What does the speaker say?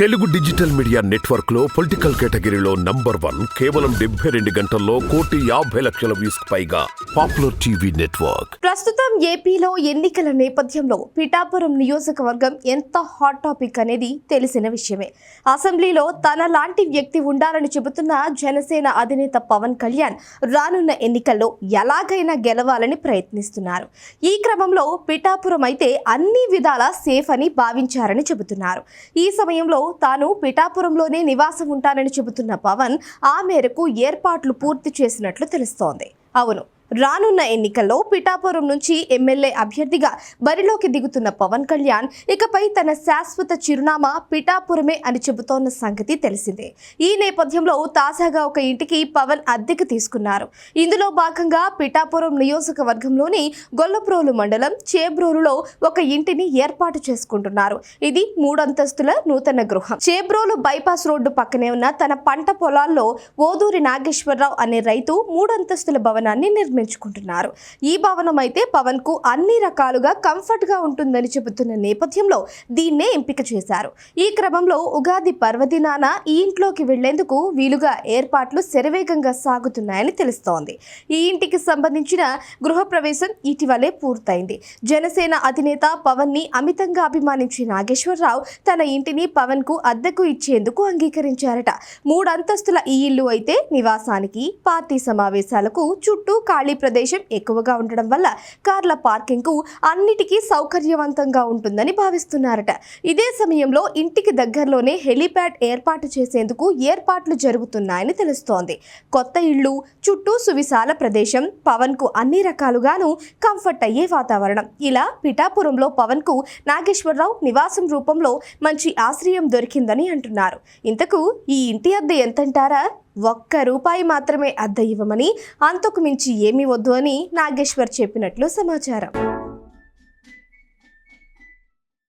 Telugu digital media నెట్వర్క్లో political కేటగిరీలో number one కేవలం డెబ్బై రెండు గంటల్లో కోటి యాభై లక్షల వ్యూస్ పైగా పాపులర్ టీవీ నెట్వర్క్. ప్రస్తుతం ఏపీలో ఎన్నికల నేపథ్యంలో పిఠాపురం నియోజకవర్గం ఎంత హాట్ టాపిక్ అనేది తెలిసిన విషయమే. అసెంబ్లీలో తన లాంటి వ్యక్తి ఉండాలని చెబుతున్న జనసేన అధినేత పవన్ కళ్యాణ్ రానున్న ఎన్నికల్లో ఎలాగైనా గెలవాలని ప్రయత్నిస్తున్నారు. ఈ క్రమంలో పిఠాపురం అయితే అన్ని విధాలా సేఫ్ అని భావించారని చెబుతున్నారు. ఈ సమయంలో తాను పిఠాపురంలోనే నివాసం ఉంటానని చెబుతున్న పవన్ ఆ మేరకు ఏర్పాట్లు పూర్తి చేసినట్లు తెలుస్తోంది. అవును రానున్న ఎన్నికల్లో పిఠాపురం నుంచి ఎమ్మెల్యే అభ్యర్థిగా బరిలోకి దిగుతున్న పవన్ కళ్యాణ్ ఇకపై తన శాశ్వత చిరునామా పిఠాపురమే అని చెబుతోన్న సంగతి తెలిసిందే. ఈ నేపథ్యంలో తాజాగా ఒక ఇంటికి పవన్ అద్దెకు తీసుకున్నారు. ఇందులో భాగంగా పిఠాపురం నియోజకవర్గంలోని గొల్లప్రోలు మండలం చేబ్రోలులో ఒక ఇంటిని ఏర్పాటు చేసుకుంటున్నారు. ఇది మూడంతస్తుల నూతన గృహం. చేబ్రోలు బైపాస్ రోడ్డు పక్కనే ఉన్న తన పంట పొలాల్లో ఓదూరి నాగేశ్వరరావు అనే రైతు మూడంతస్తుల భవనాన్ని నిర్మించుకుంటున్నారు ఈ భవనం అయితే పవన్కు అన్ని రకాలుగా కంఫర్ట్గా ఉంటుందని చెబుతున్న నేపథ్యంలో దీన్నే ఎంపిక చేశారు. ఈ క్రమంలో ఉగాది పర్వదినాన ఈ ఇంట్లోకి వెళ్ళేందుకు వీలుగా ఏర్పాట్లు శరవేగంగా సాగుతున్నాయని తెలుస్తోంది. ఈ ఇంటికి సంబంధించిన గృహప్రవేశం ఇటీవలే పూర్తయింది. జనసేన అధినేత పవన్ని అమితంగా అభిమానించిన నాగేశ్వరరావు తన ఇంటిని పవన్కు అద్దెకు ఇచ్చేందుకు అంగీకరించారట. మూడంతస్తుల ఈ ఇల్లు అయితే నివాసానికి పార్టీ సమావేశాలకు చుట్టూ ఖాళీ ప్రదేశం ఎక్కువగా ఉండడం వల్ల కార్ల పార్కింగ్కు అన్నిటికీ సౌకర్యవంతంగా ఉంటుందని భావిస్తున్నారట. ఇదే సమయంలో ఇంటికి దగ్గరలోనే హెలీప్యాడ్ ఏర్పాటు చేసేందుకు ఏర్పాట్లు జరుగుతున్నాయని తెలుస్తోంది. కొత్త ఇళ్ళు చుట్టూ సువిశాల ప్రదేశం పవన్కు అన్ని రకాలుగాను కంఫర్ట్ అయ్యే వాతావరణం. ఇలా పిఠాపురంలో పవన్కు నాగేశ్వరరావు నివాసం రూపంలో మంచి ఆశ్రయం దొరికిందని అంటున్నారు. ఇంతకు ఈ ఇంటి అద్దె ఎంతంటారా? ఒక్క రూపాయి మాత్రమే అద్దె ఇవ్వమని అంతకు మించి ఏమీ వద్దు అని నాగేశ్వర్ చెప్పినట్లు సమాచారం.